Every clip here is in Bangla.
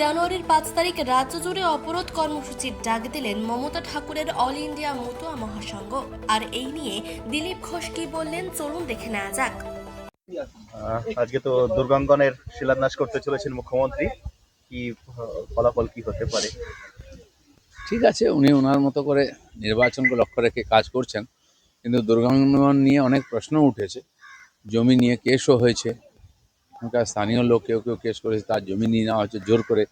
জানুয়ারির পাঁচ তারিখ রাজ্য জুড়ে অবরোধ কর্মসূচির ডাক দিলেন মমতা ঠাকুরের অল ইন্ডিয়া মতুয়া মহাসংঘ। আর এই নিয়ে দিলীপ ঘোষ কি বললেন চলুন দেখে নেওয়া যাক। আজকে তো দুর্গাঙ্গনের শিলান্যাস করতে চলেছেন মুখ্যমন্ত্রী। কি ফলাফল কি হতে পারে? ঠিক আছে উনি ওনার মতো করে নির্বাচনকে লক্ষ্য রেখে কাজ করছেন। কিন্তু দুর্গাঙ্গন নিয়ে অনেক প্রশ্ন উঠেছে। জমি নিয়ে কেসও হয়েছে। ওখানকার স্থানীয় লোক কেউ কেউ কেস করেছে, তার জমি নিয়ে নেওয়া হচ্ছে জোর করে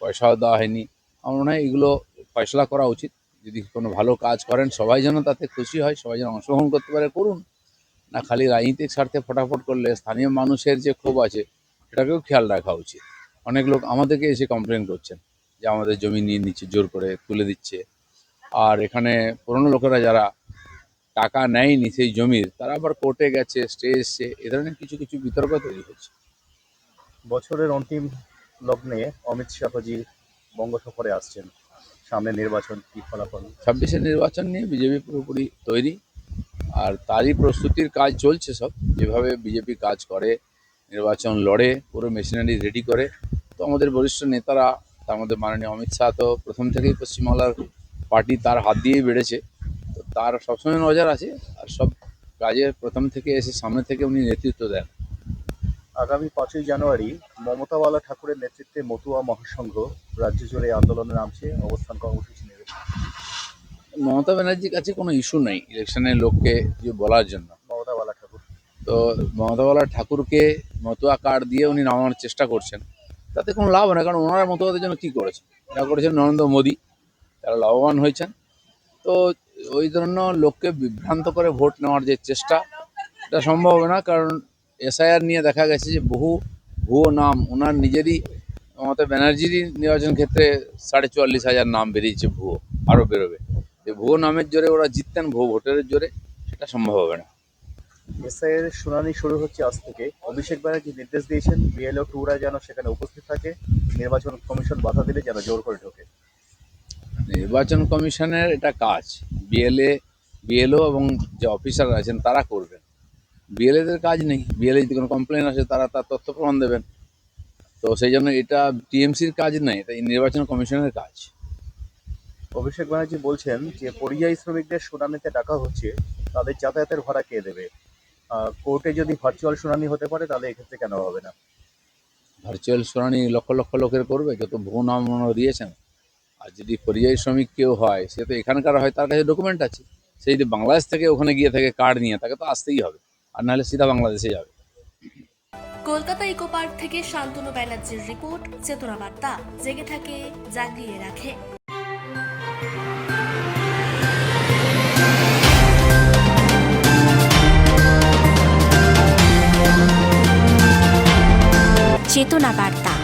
পয়সাও দেওয়া হয়নি। আমার মনে হয় এগুলো ফয়সলা করা উচিত। যদি কোনো ভালো কাজ করেন, সবাই যেন তাতে খুশি হয়, সবাই যেন অংশগ্রহণ করতে পারে, করুন। না, খালি রাজনীতিক স্বার্থে ফটাফট করলে স্থানীয় মানুষের যে ক্ষোভ আছে, সেটাকেও খেয়াল রাখা উচিত। অনেক লোক আমাদেরকে এসে কমপ্লেন করছেন যে আমাদের জমি নিয়ে নিচ্ছে, জোর করে তুলে দিচ্ছে। আর এখানে পুরনো লোকেরা যারা টাকা নেয়নি সেই জমির, তারা আবার কোর্টে গেছে স্টে এসছে, এ ধরনের কিছু কিছু বিতর্ক তৈরি হচ্ছে। বছরের অন্তিম লগ্নে অমিত শাহজি বঙ্গ সফরে আসছেন। সামনে নির্বাচন কি ফলাফল? ছাব্বিশের নির্বাচন নিয়ে বিজেপি পুরোপুরি তৈরি, আর তারই প্রস্তুতির কাজ চলছে সব। যেভাবে বিজেপি কাজ করে, নির্বাচন লড়ে, পুরো মেশিনারি রেডি করে, তো আমাদের বরিষ্ঠ নেতারা, তার মধ্যে মাননীয় অমিত শাহ তো প্রথম থেকেই পশ্চিমবাংলার পার্টি তার হাত দিয়েই বেড়েছে। তো তার সবসময় নজর আছে, আর সব কাজে প্রথম থেকে এসে সামনে থেকে উনি নেতৃত্ব দেন। আগামী পাঁচই জানুয়ারি মমতাওয়ালা ঠাকুরের নেতৃত্বে মতুয়া মহাসংঘ রাজ্য জুড়ে আন্দোলনে নামছে। অবস্থান কর্মসূচি নেবে। মমতা ব্যানার্জির কাছে কোনো ইস্যু নেই ইলেকশনের লোককে যে বলার জন্য। মমতাওয়ালা ঠাকুর। তো মমতাওয়ালা ঠাকুরকে মতুয়া কার্ড দিয়ে উনি নামানোর চেষ্টা করছেন। তাতে কোনো লাভ হয় না কারণ ওনারা মতুয়াদের জন্য কী করেছেন? এরা করেছেন নরেন্দ্র মোদী। তারা লাভবান হয়েছেন। তো ওই জন্য লোককে বিভ্রান্ত করে ভোট নেওয়ার যে চেষ্টা এটা সম্ভব হবে না কারণ এসআইআর নিয়ে দেখা গেছে যে বহু ভুয়ো নাম ওনার নিজেরই মমতা ব্যানার্জিরই নির্বাচন ক্ষেত্রে সাড়ে চুয়াল্লিশ হাজার নাম বেরিয়েছে ভুয়ো আরও বেরোবে। এই ভুয়ো নামের জোরে ওরা জিততেন ভুয়ো ভোটের জোরে সেটা সম্ভব হবে না। এসআইয়ের শুনানি শুরু হচ্ছে আজ থেকে। অভিষেক ব্যানার্জি নির্দেশ দিয়েছেন বিএলও টুরা যেন সেখানে উপস্থিত থাকে নির্বাচন কমিশন বাধা দিলে যেন জোর করে ঢোকে। নির্বাচন কমিশনের এটা কাজ। বিএলএ বিএলও এবং যে অফিসার আছেন তারা করবেন। বিএলএদের কাজ নেই। বিএলএ যদি কোনো কমপ্লেন আসে তারা তার তথ্য প্রমাণ দেবেন। তো সেই জন্য এটা টিএমসির কাজ নয় এটা নির্বাচন কমিশনের কাজ। অভিষেক ব্যানার্জি বলছেন যে পরিযায়ী শ্রমিকদের শুনানিতে ডাকা হচ্ছে তাদের যাতায়াতের ভাড়া কে দেবে? কোর্টে যদি ভার্চুয়াল শুনানি হতে পারে তাহলে এক্ষেত্রে কেন হবে না? ভার্চুয়াল শুনানি লক্ষ লক্ষ লোকের করবে যত ভুয়ো নাম দিয়েছেন। আর যদি পরিযায়ী শ্রমিক কেউ হয় সে তো এখানকার হয় তার কাছে ডকুমেন্ট আছে। সে যদি বাংলাদেশ থেকে ওখানে গিয়ে থাকে কার্ড নিয়ে তাকে তো আসতেই হবে। আর নাহলে সিধা বাংলাদেশে যাবে। কলকাতা ইকো পার্ক থেকে শান্তনু ব্যানার্জির রিপোর্ট চেতনা বার্তা জেগে থাকে জাগিয়ে রাখে। চেতনা বার্তা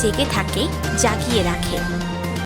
জেগে থাকে জাগিয়ে রাখে।